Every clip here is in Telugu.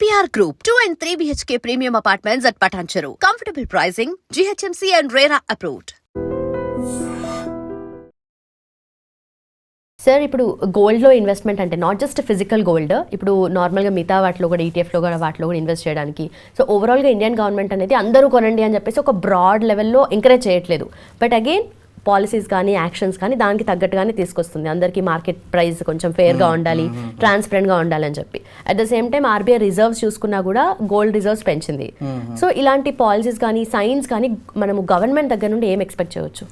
APR Group, 2 and 3 BHK premium apartments at Patancheru. Comfortable pricing GHMC and RERA approved sir ఇప్పుడు గోల్డ్లో ఇన్వెస్ట్మెంట్ అంటే నాట్ జస్ట్ ఫిజికల్ గోల్డ్ ఇప్పుడు నార్మల్గా మిగతా వాటిలో కూడా ఈటీఎఫ్లో కూడా వాటిలో కూడా ఇన్వెస్ట్ చేయడానికి. సో ఓవరాల్గా ఇండియన్ గవర్నమెంట్ అనేది అందరూ కొనండి అని చెప్పేసి ఒక బ్రాడ్ లెవెల్లో ఎంకరేజ్ చేయట్లేదు. బట్ అగైన్ పాలసీస్ కానీ యాక్షన్స్ కానీ దానికి తగ్గట్టుగానే తీసుకొస్తుంది. అందరికీ మార్కెట్ ప్రైస్ కొంచెం ఫేర్గా ఉండాలి ట్రాన్స్పరెంట్గా ఉండాలి అని చెప్పి. At the same time RBI reserves చూసుకున్నా కూడా గోల్డ్ రిజర్వ్స్ పెంచింది. సో ఇలాంటి పాలసీస్ కానీ సైన్స్ కానీ మనము గవర్నమెంట్ దగ్గర నుండి ఏం ఎక్స్పెక్ట్ చేయవచ్చు?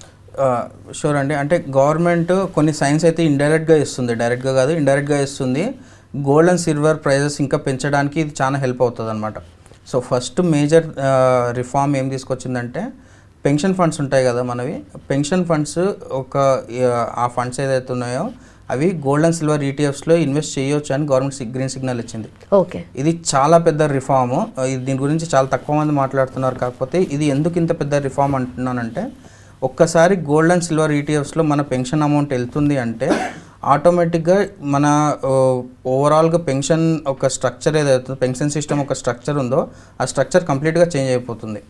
షూర్ అండి. అంటే గవర్నమెంట్ కొన్ని సైన్స్ అయితే ఇండైరెక్ట్గా ఇస్తుంది. డైరెక్ట్గా కాదు ఇండైరెక్ట్గా ఇస్తుంది. గోల్డ్ అండ్ సిల్వర్ ప్రైజెస్ ఇంకా పెంచడానికి ఇది చాలా హెల్ప్ అవుతుంది అనమాట సో ఫస్ట్ మేజర్ రిఫార్మ్ ఏం తీసుకొచ్చిందంటే పెన్షన్ ఫండ్స్ ఉంటాయి కదా మనవి. పెన్షన్ ఫండ్స్ ఒక ఆ ఫండ్స్ ఏదైతే ఉన్నాయో అవి గోల్డ్ అండ్ సిల్వర్ ఈటీఎఫ్స్లో ఇన్వెస్ట్ చేయొచ్చు అని గవర్నమెంట్ గ్రీన్ సిగ్నల్ ఇచ్చింది. ఓకే. ఇది చాలా పెద్ద రిఫార్మ్. దీని గురించి చాలా తక్కువ మంది మాట్లాడుతున్నారు కాకపోతే ఇది ఎందుకు ఇంత పెద్ద రిఫార్మ్ అంటున్నానంటే ఒక్కసారి గోల్డ్ అండ్ సిల్వర్ ఈటీఎఫ్స్లో మన పెన్షన్ అమౌంట్ వెళ్తుంది అంటే ఆటోమేటిక్గా మన ఓవరాల్గా పెన్షన్ ఒక స్ట్రక్చర్ ఏదైతే పెన్షన్ సిస్టమ్ ఒక స్ట్రక్చర్ ఉందో ఆ స్ట్రక్చర్ కంప్లీట్గా చేంజ్ అయిపోతుంది.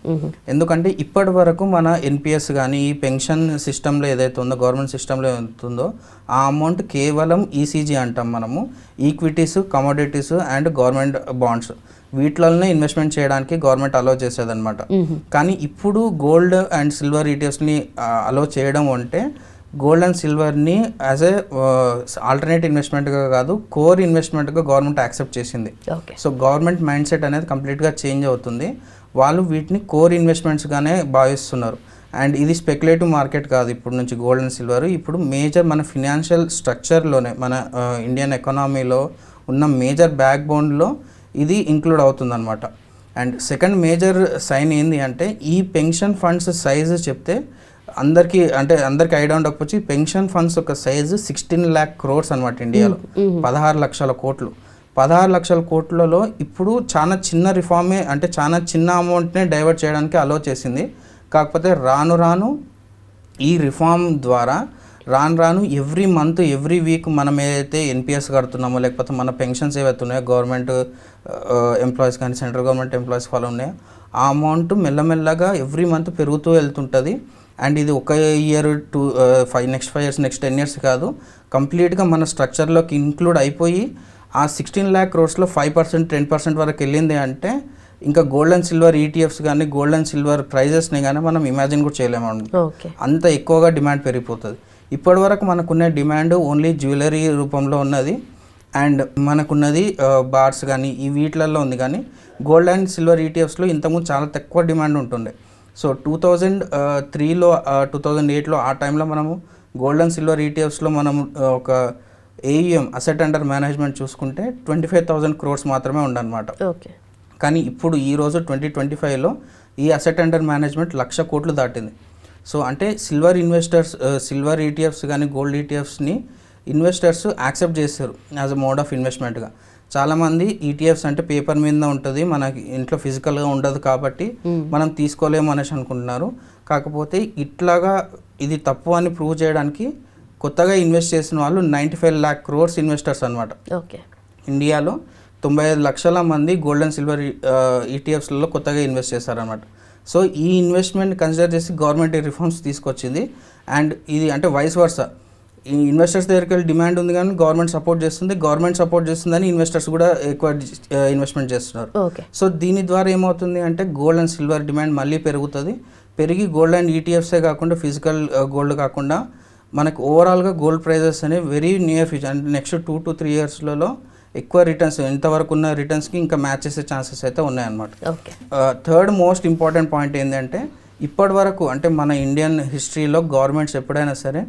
ఎందుకంటే ఇప్పటి వరకు మన ఎన్పిఎస్ కానీ ఈ పెన్షన్ సిస్టంలో ఏదైతే ఉందో గవర్నమెంట్ సిస్టంలో ఉందో ఆ అమౌంట్ కేవలం ఈసీజీ అంటాం మనము. Equities commodities and government bonds. వీటిలోనే ఇన్వెస్ట్మెంట్ చేయడానికి గవర్నమెంట్ అలో చేసేదన్నమాట. కానీ ఇప్పుడు గోల్డ్ అండ్ సిల్వర్ ఈటీఎఫ్స్ని అలో చేయడం అంటే గోల్డ్ అండ్ సిల్వర్ని యాజ్ ఏ ఆల్టర్నేట్ ఇన్వెస్ట్మెంట్గా కాదు కోర్ ఇన్వెస్ట్మెంట్గా గవర్నమెంట్ యాక్సెప్ట్ చేసింది. సో గవర్నమెంట్ మైండ్ సెట్ అనేది కంప్లీట్గా చేంజ్ అవుతుంది. వాళ్ళు వీటిని కోర్ ఇన్వెస్ట్మెంట్స్గానే భావిస్తున్నారు. అండ్ ఇది స్పెక్యులేటివ్ మార్కెట్ కాదు ఇప్పుడు నుంచి గోల్డ్ అండ్ సిల్వర్. ఇప్పుడు మేజర్ మన ఫినాన్షియల్ స్ట్రక్చర్లోనే మన ఇండియన్ ఎకానమీలో ఉన్న మేజర్ బ్యాక్ బోన్లో ఇది ఇంక్లూడ్ అవుతుందన్నమాట. అండ్ సెకండ్ మేజర్ సైన్ ఏంది అంటే ఈ పెన్షన్ ఫండ్స్ సైజు చెప్తే అందరికీ అంటే అందరికీ ఐడియా ఉండకపోవచ్చు పెన్షన్ ఫండ్స్ యొక్క సైజు సిక్స్టీన్ ల్యాక్ క్రోర్స్ అనమాట ఇండియాలో. పదహారు లక్షల కోట్లు. పదహారు లక్షల కోట్లలో ఇప్పుడు చాలా చిన్న రిఫార్మే అంటే చాలా చిన్న అమౌంట్నే డైవర్ట్ చేయడానికి అలో చేసింది. కాకపోతే రాను రాను ఈ రిఫార్మ్ ద్వారా రాను రాను ఎవ్రీ మంత్ ఎవ్రీ వీక్ మనం ఏదైతే ఎన్పిఎస్ కడుతున్నామో లేకపోతే మన పెన్షన్స్ ఏవైతే ఉన్నాయో గవర్నమెంట్ ఎంప్లాయీస్ కానీ సెంట్రల్ గవర్నమెంట్ ఎంప్లాయీస్ ఫాలో ఉన్నాయో ఆ అమౌంట్ మెల్లమెల్లగా ఎవ్రీ మంత్ పెరుగుతూ వెళ్తుంటుంది. అండ్ ఇది ఒక year two five next five years next ten years కాదు. కంప్లీట్గా మన స్ట్రక్చర్లోకి ఇంక్లూడ్ అయిపోయి ఆ సిక్స్టీన్ ల్యాక్ క్రోర్స్లో ఫైవ్ పర్సెంట్ టెన్ పర్సెంట్ వరకు వెళ్ళింది అంటే ఇంకా గోల్డ్ అండ్ సిల్వర్ ఈటీఎఫ్స్ కానీ గోల్డ్ అండ్ సిల్వర్ ప్రైజెస్ని కానీ మనం ఇమాజిన్ కూడా చేయలేము. అంత ఎక్కువగా డిమాండ్ పెరిగిపోతుంది. ఇప్పటి వరకు మనకున్న డిమాండ్ ఓన్లీ జ్యువెలరీ రూపంలో ఉన్నది. అండ్ మనకున్నది బార్స్ కానీ ఈ వీటిలలో ఉంది కానీ గోల్డ్ అండ్ సిల్వర్ ఈటీఎఫ్స్లో ఇంతకుముందు చాలా తక్కువ డిమాండ్ ఉంటుండే. సో టూ థౌజండ్ త్రీలో టూ థౌజండ్ ఎయిట్లో ఆ టైంలో మనము గోల్డ్ అండ్ సిల్వర్ ఈటీఎఫ్స్లో మనము ఆ, ఒక ఏయుఎం అసెట్ అండర్ మేనేజ్మెంట్ చూసుకుంటే ట్వంటీ ఫైవ్ థౌజండ్ క్రోర్స్ మాత్రమే ఉండనమాట ఓకే. కానీ ఇప్పుడు ఈ రోజు ట్వంటీ ట్వంటీ ఫైవ్లో ఈ అసెట్ అండర్ మేనేజ్మెంట్ లక్ష కోట్లు దాటింది. సో అంటే సిల్వర్ ఇన్వెస్టర్స్ సిల్వర్ ఈటీఎఫ్స్ కానీ గోల్డ్ ఈటీఎఫ్స్ని ఇన్వెస్టర్స్ యాక్సెప్ట్ చేస్తారు యాజ్ అ మోడ్ ఆఫ్ ఇన్వెస్ట్మెంట్గా చాలామంది ఈటీఎఫ్స్ అంటే పేపర్ మీద ఉంటుంది మనకి ఇంట్లో ఫిజికల్గా ఉండదు కాబట్టి మనం తీసుకోలేము అనేసి అనుకుంటున్నారు. కాకపోతే ఇట్లాగా ఇది తప్పు అని ప్రూవ్ చేయడానికి కొత్తగా ఇన్వెస్ట్ చేసిన వాళ్ళు ninety five lakh crores investors అనమాట ఓకే. ఇండియాలో తొంభై ఐదు లక్షల మంది గోల్డ్ అండ్ సిల్వర్ ఈటీఎఫ్స్లలో కొత్తగా ఇన్వెస్ట్ చేశారనమాట సో ఈ ఇన్వెస్ట్మెంట్ కన్సిడర్ చేసి గవర్నమెంట్ రిఫార్మ్స్ తీసుకొచ్చింది. అండ్ ఇది అంటే వైస్ వర్స? ఇన్వెస్టర్స్ దగ్గరికి వెళ్ళి డిమాండ్ ఉంది కానీ గవర్నమెంట్ సపోర్ట్ చేస్తుంది గవర్నమెంట్ సపోర్ట్ చేస్తుందని ఇన్వెస్టర్స్ కూడా ఎక్కువ ఇన్వెస్ట్మెంట్ చేస్తున్నారు. ఓకే. సో దీని ద్వారా ఏమవుతుంది అంటే గోల్డ్ అండ్ సిల్వర్ డిమాండ్ మళ్ళీ పెరుగుతుంది. పెరిగి గోల్డ్ అండ్ ఈటీఎఫ్సే కాకుండా ఫిజికల్ గోల్డ్ కాకుండా మనకు ఓవరాల్గా గోల్డ్ ప్రైజెస్ అనేవి వెరీ నియర్ ఫ్యూచర్ అంటే నెక్స్ట్ టూ టు త్రీ ఇయర్స్లలో ఎక్కువ రిటర్న్స్ ఇంతవరకు ఉన్న రిటర్న్స్కి ఇంకా మ్యాచ్ చేసే ఛాన్సెస్ అయితే ఉన్నాయన్నమాట. Okay. Third most important point ఏంటంటే ఇప్పటి వరకు అంటే మన ఇండియన్ హిస్టరీలో గవర్నమెంట్స్ ఎప్పుడైనా సరే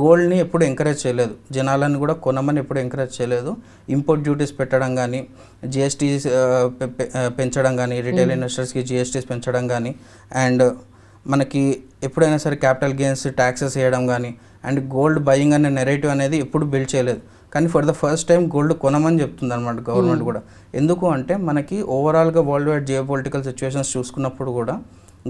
గోల్డ్ని ఎప్పుడు ఎంకరేజ్ చేయలేదు. జనాలను కూడా కొనమని ఎప్పుడు ఎంకరేజ్ చేయలేదు. ఇంపోర్ట్ డ్యూటీస్ పెట్టడం కానీ జిఎస్టీస్ పెంచడం కానీ రిటైల్ ఇన్వెస్టర్స్కి జిఎస్టీస్ పెంచడం కానీ అండ్ మనకి ఎప్పుడైనా సరే క్యాపిటల్ గెయిన్స్ ట్యాక్సెస్ వేయడం కానీ అండ్ గోల్డ్ బయింగ్ అనే నెరేటివ్ అనేది ఎప్పుడు బిల్డ్ చేయలేదు. కానీ for the first time gold కొనమని చెప్తుంది అనమాట గవర్నమెంట్ కూడా. ఎందుకు అంటే మనకి ఓవరాల్గా world wide geo political situations చూసుకున్నప్పుడు కూడా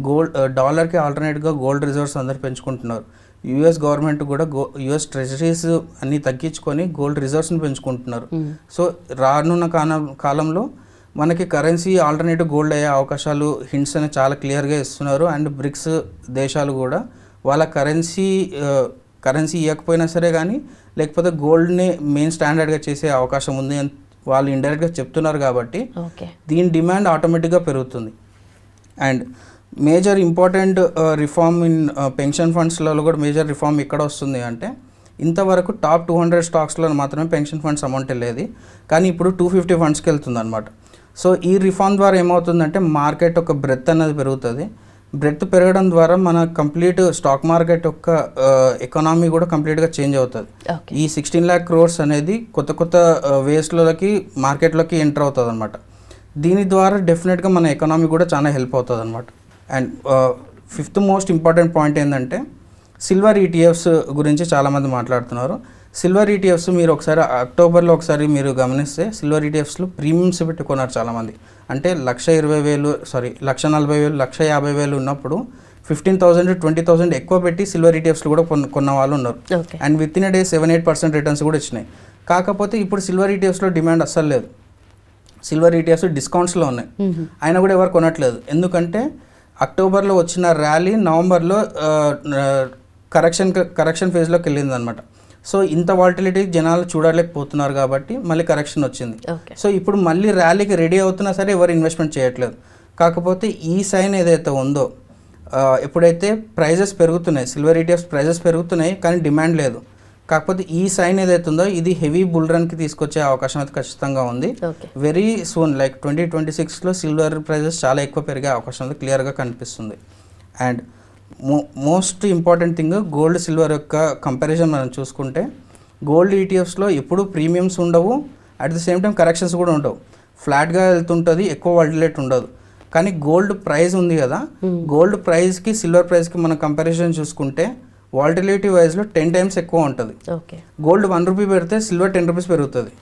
గోల్డ్ డాలర్కి ఆల్టర్నేట్గా గోల్డ్ రిజర్వ్స్ అందరు పెంచుకుంటున్నారు. యుఎస్ గవర్నమెంట్ కూడా గో యుఎస్ ట్రెజరీస్ అన్ని తగ్గించుకొని గోల్డ్ రిజర్వ్స్ని పెంచుకుంటున్నారు. సో రానున్న కాలం కాలంలో మనకి కరెన్సీ ఆల్టర్నేటివ్ గోల్డ్ అయ్యే అవకాశాలు హింట్స్ అనేవి చాలా క్లియర్గా ఇస్తున్నారు. అండ్ బ్రిక్స్ దేశాలు కూడా వాళ్ళ కరెన్సీ కరెన్సీ ఇవ్వకపోయినా సరే కానీ లేకపోతే గోల్డ్ని మెయిన్ స్టాండర్డ్గా చేసే అవకాశం ఉంది అని వాళ్ళు ఇండైరెక్ట్గా చెప్తున్నారు కాబట్టి దీని డిమాండ్ ఆటోమేటిక్గా పెరుగుతుంది. And major important reform in pension ఫండ్స్లలో కూడా మేజర్ రిఫార్మ్ ఎక్కడ వస్తుంది అంటే ఇంతవరకు టాప్ టూ హండ్రెడ్ స్టాక్స్లో మాత్రమే పెన్షన్ ఫండ్స్ అమౌంట్ వెళ్ళేది. కానీ ఇప్పుడు టూ ఫిఫ్టీ ఫండ్స్కి వెళ్తుంది అనమాట సో ఈ రిఫార్మ్ ద్వారా ఏమవుతుందంటే మార్కెట్ ఒక బ్రెత్ అనేది పెరుగుతుంది. బ్రెత్ పెరగడం ద్వారా మన కంప్లీట్ స్టాక్ మార్కెట్ యొక్క ఎకనామీ కూడా కంప్లీట్గా చేంజ్ అవుతుంది. ఈ సిక్స్టీన్ ల్యాక్ క్రోర్స్ అనేది కొత్త కొత్త వేస్లకి మార్కెట్లోకి ఎంటర్ అవుతుంది అనమాట దీని ద్వారా డెఫినెట్గా మన ఎకనామీ కూడా చాలా హెల్ప్ అవుతుంది అనమాట and fifth most important point ఏంటంటే సిల్వర్ ఈటీఎఫ్స్ గురించి చాలామంది మాట్లాడుతున్నారు. సిల్వర్ ఈటీఎఫ్స్ మీరు ఒకసారి అక్టోబర్లో ఒకసారి మీరు గమనిస్తే సిల్వర్ ఈటీఎఫ్స్లో ప్రీమియమ్స్ పెట్టుకున్నారు చాలామంది. అంటే లక్ష ఇరవై వేలు సారీ లక్ష నలభై వేలు లక్ష యాభై వేలు ఉన్నప్పుడు ఫిఫ్టీన్ థౌసండ్ ట్వంటీ థౌసండ్ ఎక్కువ పెట్టి సిల్వర్ ఈటీఎఫ్స్లో కూడా కొన్న కొన్న వాళ్ళు ఉన్నారు and within day seven eight percent returns కూడా ఇచ్చినాయి. కాకపోతే ఇప్పుడు సిల్వర్ ఈటీఎఫ్స్లో డిమాండ్ అస్సలు లేదు. సిల్వర్ ఈటీఎఫ్స్ డిస్కౌంట్స్లో ఉన్నాయి. అయినా కూడా ఎవరు కొనట్లేదు. ఎందుకంటే అక్టోబర్లో వచ్చిన ర్యాలీ నవంబర్లో కరెక్షన్ కరెక్షన్ ఫేజ్లోకి వెళ్ళింది అనమాట సో ఇంత వాల్టిలిటీ జనాలు చూడలేకపోతున్నారు కాబట్టి మళ్ళీ కరెక్షన్ వచ్చింది. సో ఇప్పుడు మళ్ళీ ర్యాలీకి రెడీ అవుతున్నా సరే ఎవరు ఇన్వెస్ట్మెంట్ చేయట్లేదు. కాకపోతే ఈ సైన్ ఏదైతే ఉందో ఎప్పుడైతే ప్రైజెస్ పెరుగుతున్నాయి సిల్వర్ ఈటీఎఫ్స్ ప్రైజెస్ పెరుగుతున్నాయి కానీ డిమాండ్ లేదు. కాకపోతే ఈ సైన్ ఏదైతే ఉందో ఇది హెవీ బుల్ రన్కి తీసుకొచ్చే అవకాశం అయితే ఖచ్చితంగా ఉంది. Very soon like twenty twenty సిక్స్లో సిల్వర్ ప్రైజెస్ చాలా ఎక్కువ పెరిగే అవకాశం ఉంది క్లియర్గా కనిపిస్తుంది. అండ్ మో most important thing gold silver యొక్క కంపారిజన్ మనం చూసుకుంటే గోల్డ్ ఈటీఎఫ్స్లో ఎప్పుడు ప్రీమియమ్స్ ఉండవు at the same time corrections కూడా ఉండవు. ఫ్లాట్గా వెళ్తుంటుంది ఎక్కువ వాల్టిలేట్ ఉండదు. కానీ గోల్డ్ ప్రైస్ ఉంది కదా గోల్డ్ ప్రైస్కి సిల్వర్ ప్రైస్కి మనం కంపారిజన్ చూసుకుంటే వాల్టిలిటీ వైజ్లో టెన్ టైమ్స్ ఎక్కువ ఉంటుంది. ఓకే. గోల్డ్ వన్ రూపీ పెడితే సిల్వర్ టెన్ రూపీస్ పెరుగుతుంది.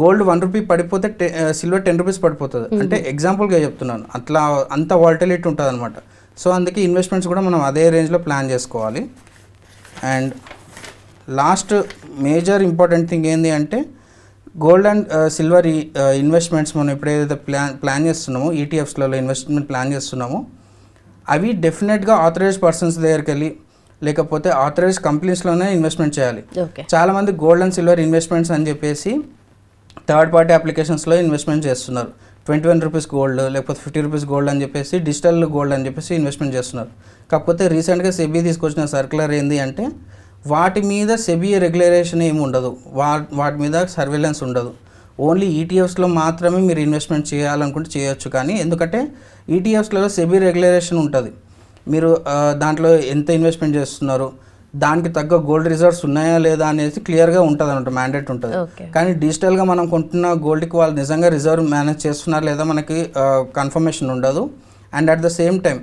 గోల్డ్ వన్ రూపీ పడిపోతే టె సిల్వర్ టెన్ రూపీస్ పడిపోతుంది. అంటే ఎగ్జాంపుల్గా చెప్తున్నాను. అట్లా అంత వాల్టిలిటీ ఉంటుంది అనమాట సో అందుకే ఇన్వెస్ట్మెంట్స్ కూడా మనం అదే రేంజ్లో ప్లాన్ చేసుకోవాలి. And last major important thing ఏంటి అంటే గోల్డ్ అండ్ సిల్వర్ ఇన్వెస్ట్మెంట్స్ మనం ఎప్పుడైతే ప్లాన్ ప్లాన్ చేస్తున్నామో E ఈటీఎఫ్స్లలో ఇన్వెస్ట్మెంట్ ప్లాన్ చేస్తున్నామో అవి డెఫినెట్గా ఆథరైజ్డ్ పర్సన్స్ దగ్గరికి వెళ్ళి లేకపోతే ఆథరైజ్డ్ కంపెనీస్లోనే ఇన్వెస్ట్మెంట్ చేయాలి. చాలామంది గోల్డ్ అండ్ సిల్వర్ ఇన్వెస్ట్మెంట్స్ అని చెప్పేసి థర్డ్ పార్టీ అప్లికేషన్స్లో ఇన్వెస్ట్మెంట్ చేస్తున్నారు. ట్వంటీ వన్ రూపీస్ గోల్డ్ లేకపోతే ఫిఫ్టీ రూపీస్ గోల్డ్ అని చెప్పేసి డిజిటల్ గోల్డ్ అని చెప్పేసి ఇన్వెస్ట్మెంట్ చేస్తున్నారు. కాకపోతే రీసెంట్గా సెబీ తీసుకొచ్చిన సర్క్యులర్ ఏంది అంటే వాటి మీద సెబీ రెగ్యులరేషన్ ఏమి ఉండదు. వా వాటి మీద సర్వేలెన్స్ ఉండదు. ఓన్లీ ఈటీఎఫ్స్లో మాత్రమే మీరు ఇన్వెస్ట్మెంట్ చేయాలనుకుంటే చేయొచ్చు కానీ ఎందుకంటే E ఈటీఎఫ్స్లలో సెబీ రెగ్యులరేషన్ ఉంటుంది. మీరు దాంట్లో ఎంత ఇన్వెస్ట్మెంట్ చేస్తున్నారు దానికి తగ్గ గోల్డ్ రిజర్వ్స్ ఉన్నాయా లేదా అనేది క్లియర్గా ఉంటుంది అనమాట మ్యాండేట్ ఉంటుంది కానీ డిజిటల్గా మనం కొంటున్న గోల్డ్కి వాళ్ళు నిజంగా రిజర్వ్ మేనేజ్ చేస్తున్నారు లేదా మనకి కన్ఫర్మేషన్ ఉండదు. And at the same time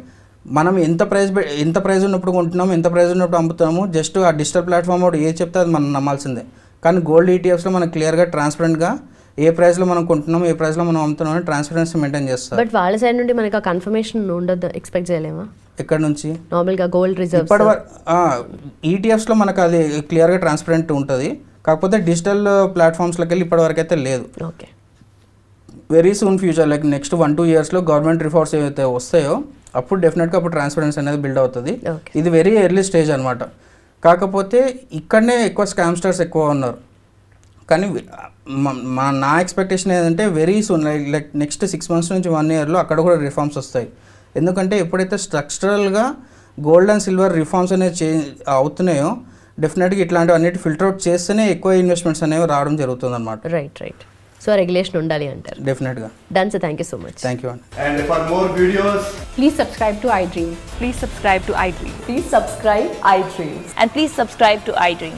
మనం ఎంత ప్రైస్ ఎంత ప్రైస్ ఉన్నప్పుడు కొంటున్నాము ఎంత ప్రైస్ ఉన్నప్పుడు అమ్ముతాము జస్ట్ ఆ డిజిటల్ ప్లాట్ఫామ్ ఒకటి ఏ చెప్తే అది మనం నమ్మాల్సిందే. కానీ గోల్డ్ ఈటీఎఫ్స్లో మనకు క్లియర్గా ట్రాన్స్పరెంట్గా ఏ ప్రైస్లో మనం కొంటున్నాము ఏ ప్రైస్లో మనం అమ్ముతున్నాము ట్రాన్స్పరెన్సీ మెయింటైన్ చేస్తారు. బట్ వాళ్ళ సైడ్ నుండి మనకి ఆ కన్ఫర్మేషన్ ఉండదు ఎక్స్పెక్ట్ చేయలేమా? ఎక్కడ నుంచి? నార్మల్గా గోల్డ్ రిజర్వ్స్ ఇప్పటి ఈటీఎఫ్స్లో మనకు అది క్లియర్గా ట్రాన్స్పరెంట్ ఉంటుంది. కాకపోతే డిజిటల్ ప్లాట్ఫామ్స్లోకి వెళ్ళి ఇప్పటివరకు అయితే లేదు. Okay very soon future like next one two ఇయర్స్లో గవర్నమెంట్ రిఫార్మ్స్ ఏవైతే వస్తాయో అప్పుడు డెఫినెట్గా అప్పుడు ట్రాన్స్పరెన్సీ అనేది బిల్డ్ అవుతుంది. ఇది వెరీ ఎర్లీ స్టేజ్ అనమాట కాకపోతే ఇక్కడనే ఎక్కువ స్కామ్స్టర్స్ ఎక్కువ ఉన్నారు. కానీ మ- నా ఎక్స్పెక్టేషన్ ఏంటంటే very soon like like next six months నుంచి వన్ ఇయర్లో అక్కడ కూడా రిఫార్మ్స్ వస్తాయి ఎందుకంటే ఎప్పుడైతే స్ట్రక్చరల్గా గోల్డ్ అండ్ సిల్వర్ రిఫార్మ్స్ అనేవి చే అవుతున్నాయో డెఫినెట్గా ఇట్లాంటివి అన్నిటి ఫిల్టర్ అవుట్ చేస్తేనే ఎక్కువ ఇన్వెస్ట్మెంట్స్ అనేవి రావడం జరుగుతుంది అనమాట రైట్ రైట్ సో రెగ్యులేషన్ ఉండాలి అంటారు డెఫినెట్గా done sir thank you so much thank you అండి And for more videos, Please subscribe to iDream. Please subscribe to iDream. Please subscribe iDream. And please subscribe to iDream.